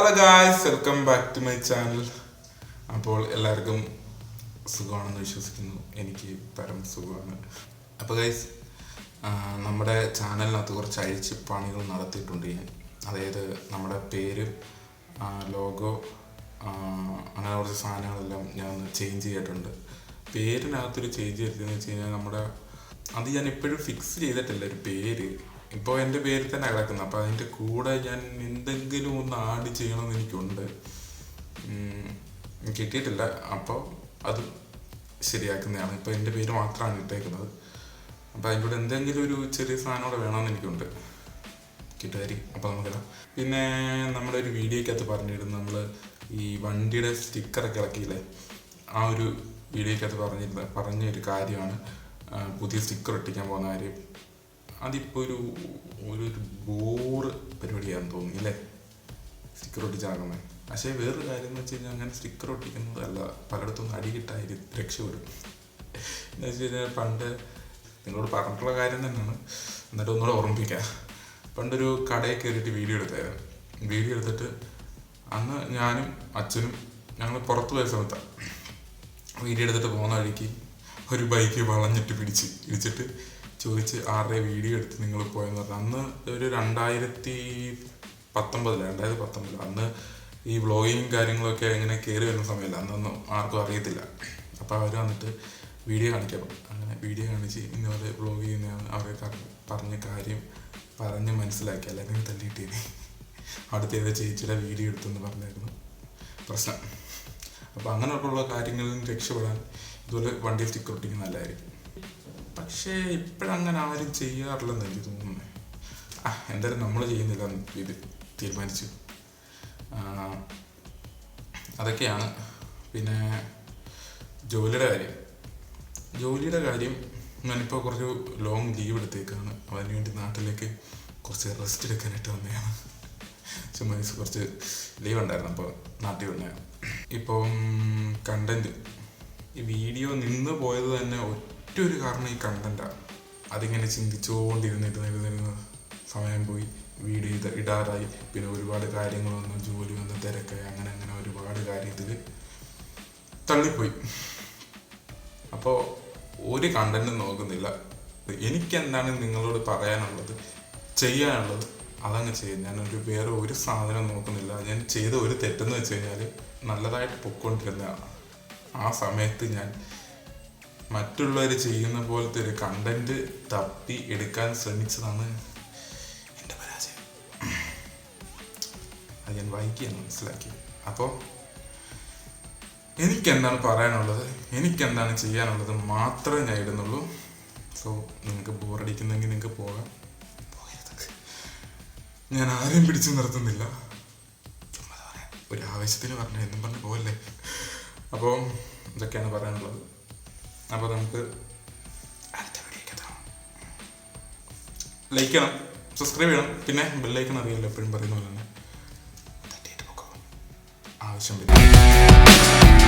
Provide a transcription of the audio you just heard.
Hello guys welcome back to my channel അപ്പോൾ എല്ലാവർക്കും സുഖമാണെന്ന് വിശ്വസിക്കുന്നു. എനിക്ക് പരം സുഖമാണ്. അപ്പോൾ ഗൈസ് നമ്മുടെ ചാനലിനകത്ത് കുറച്ച് അഴിച്ച് പണികൾ നടത്തിയിട്ടുണ്ട് ഞാൻ. അതായത് നമ്മുടെ പേര് ലോഗോ അങ്ങനെ കുറച്ച് സാധനങ്ങളെല്ലാം ഞാൻ ചേഞ്ച് ചെയ്തിട്ടുണ്ട്. പേരിനകത്തൊരു ചേഞ്ച് വരുത്തിയെന്ന് വെച്ച് കഴിഞ്ഞാൽ നമ്മുടെ അത് ഞാൻ എപ്പോഴും ഫിക്സ് ചെയ്തിട്ടില്ല ഒരു പേര്. ഇപ്പോൾ എന്റെ പേരിൽ തന്നെ കിടക്കുന്നത് അപ്പോൾ അതിന്റെ കൂടെ ഞാൻ എന്തെങ്കിലും ഒന്ന് ആഡ് ചെയ്യണമെന്ന് എനിക്കുണ്ട്. കിട്ടിയിട്ടില്ല. അപ്പോൾ അത് ശരിയാക്കുന്നതാണ്. ഇപ്പോൾ എന്റെ പേര് മാത്രമാണ് ഇട്ടേക്കുന്നത്. അപ്പോൾ അതിന്റെ കൂടെ എന്തെങ്കിലും ഒരു ചെറിയ സാധനം കൂടെ വേണമെന്ന് എനിക്കുണ്ട്. കിട്ടുമായിരിക്കും. അപ്പോൾ നമുക്ക് പിന്നെ നമ്മുടെ ഒരു വീഡിയോക്കകത്ത് പറഞ്ഞിരുന്നു നമ്മൾ ഈ വണ്ടിയുടെ സ്റ്റിക്കറൊക്കെ ഇറക്കിയില്ലേ ആ ഒരു വീഡിയോക്കകത്ത് പറഞ്ഞിരുന്ന പറഞ്ഞ ഒരു കാര്യമാണ്. പുതിയ സ്റ്റിക്കർ ഒട്ടിക്കാൻ പോകുന്ന കാര്യം. അതിപ്പോൾ ഒരു ഒരു ബോറ് പരിപാടിയാണെന്ന് തോന്നി അല്ലേ സ്റ്റിക്കർ ഒട്ടിച്ചാകുന്നത് പക്ഷേ വേറൊരു കാര്യം എന്ന് വെച്ച് കഴിഞ്ഞാൽ അങ്ങനെ സ്റ്റിക്കർ ഒട്ടിക്കുന്നതല്ല പലയിടത്തും അടി കിട്ടായി രക്ഷപ്പെടും. എന്ന് വെച്ച് കഴിഞ്ഞാൽ പണ്ട് നിങ്ങളോട് പറഞ്ഞിട്ടുള്ള കാര്യം തന്നെയാണ് എന്നിട്ട് ഒന്നുകൂടെ ഓർമ്മിപ്പിക്കാം. പണ്ടൊരു കടയിൽ കയറിയിട്ട് വീഡിയോ എടുത്തായിരുന്നു. വീഡിയോ എടുത്തിട്ട് അന്ന് ഞാനും അച്ഛനും ഞങ്ങൾ പുറത്ത് പോയ സമയത്താണ് വീഡിയോ എടുത്തിട്ട് പോകുന്ന വഴിക്ക് ഒരു ബൈക്ക് വളഞ്ഞിട്ട് പിടിച്ച് ഇടിച്ചിട്ട് ചോദിച്ച് ആരുടെ വീഡിയോ എടുത്ത് നിങ്ങൾ പോയെന്ന് പറഞ്ഞു. അന്ന് ഒരു രണ്ടായിരത്തി പത്തൊമ്പതിൽ രണ്ടായിരത്തി പത്തൊമ്പതിൽ. അന്ന് ഈ വ്ളോഗിങ് കാര്യങ്ങളൊക്കെ ഇങ്ങനെ കയറി വരുന്ന സമയമല്ല അന്നൊന്നും ആർക്കും അറിയത്തില്ല. അപ്പോൾ അവർ വന്നിട്ട് വീഡിയോ കാണിക്കാൻ. അങ്ങനെ വീഡിയോ കാണിച്ച് ഇന്നപോലെ വ്ളോഗ് ചെയ്യുന്ന അവരെ പറഞ്ഞ് കാര്യം പറഞ്ഞ് മനസ്സിലാക്കി. അല്ലെങ്കിൽ തല്ലിയിട്ടേനെ അടുത്ത ഏതോ ചേച്ചിയുടെ വീഡിയോ എടുത്തെന്ന് പറഞ്ഞായിരുന്നു. പ്രശ്നം. അപ്പോൾ അങ്ങനെയൊക്കെയുള്ള കാര്യങ്ങളിൽ നിന്ന് രക്ഷപ്പെടാൻ ഇതുപോലെ വണ്ടി സ്റ്റിക്കർ നല്ലതായിരിക്കും പക്ഷേ ഇപ്പോഴങ്ങനെ ആരും ചെയ്യാറില്ലെന്ന് എനിക്ക് തോന്നുന്നത് ആ എന്തായാലും നമ്മൾ ചെയ്യുന്നില്ല ഇത് തീരുമാനിച്ചു. അതൊക്കെയാണ്. പിന്നെ ജോലിയുടെ കാര്യം. ജോലിയുടെ കാര്യം ഞാനിപ്പോൾ കുറച്ച് ലോങ് ലീവ് എടുത്തേക്കാണ്. അതിന് വേണ്ടി നാട്ടിലേക്ക് കുറച്ച് റെസ്റ്റ് എടുക്കാനായിട്ട് വന്നതാണ്. ചുമ്മാ കുറച്ച് ലീവ് ഉണ്ടായിരുന്നു. അപ്പോൾ നാട്ടിൽ വന്നതാണ്. ഇപ്പം കണ്ടന്റ് ഈ വീഡിയോ നിന്ന് പോയത് തന്നെ ഒറ്റ ഒരു കാരണം ഈ കണ്ടന്റാണ് അതിങ്ങനെ ചിന്തിച്ചുകൊണ്ടിരുന്നിട്ട് ഇരുന്നിരുന്ന് സമയം പോയി. വീഡിയോ ഇത് ഇടാറായി. പിന്നെ ഒരുപാട് കാര്യങ്ങൾ വന്നു. ജോലി വന്നു. തിരക്കായി. അങ്ങനെ അങ്ങനെ ഒരുപാട് കാര്യത്തിൽ തള്ളിപ്പോയി. അപ്പോൾ ഒരു കണ്ടന്റും നോക്കുന്നില്ല. എനിക്കെന്താണ് നിങ്ങളോട് പറയാനുള്ളത്? ചെയ്യാനുള്ളത്? അതങ്ങ് ചെയ്യും. ഞാനൊരു വേറെ ഒരു സാധനം നോക്കുന്നില്ല. ഞാൻ ചെയ്ത ഒരു തെറ്റെന്ന് വെച്ച് കഴിഞ്ഞാൽ നല്ലതായിട്ട് പൊയ്ക്കൊണ്ടിരുന്നതാണ് ആ സമയത്ത് ഞാൻ മറ്റുള്ളവർ ചെയ്യുന്ന പോലത്തെ ഒരു കണ്ടന്റ് തപ്പി എടുക്കാൻ ശ്രമിച്ചതാണ് എന്റെ പരാജയം. അത് ഞാൻ വായിക്കുകയാണ് മനസ്സിലാക്കി. അപ്പോൾ എനിക്കെന്താണ് പറയാനുള്ളത്? എനിക്കെന്താണ് ചെയ്യാനുള്ളത് മാത്രമേ ഞാൻ ഇടുന്നുള്ളൂ. സോ നിങ്ങൾക്ക് ബോറടിക്കുന്നെങ്കിൽ നിങ്ങൾക്ക് പോകാം. ഞാൻ ആരെയും പിടിച്ചു നിർത്തുന്നില്ല. ഒരു ആവേശത്തിന് പറഞ്ഞു എന്നും പറഞ്ഞു പോകല്ലേ അപ്പോൾ ഇതൊക്കെയാണ് പറയാനുള്ളത്. അപ്പോൾ നമുക്ക് ലൈക്ക് ചെയ്യണം സബ്സ്ക്രൈബ് ചെയ്യണം. പിന്നെ ബെല്ലൈക്കൺ അറിയാമല്ലോ എപ്പോഴും പറയുന്ന പോലെ തന്നെ. ആവശ്യം വരും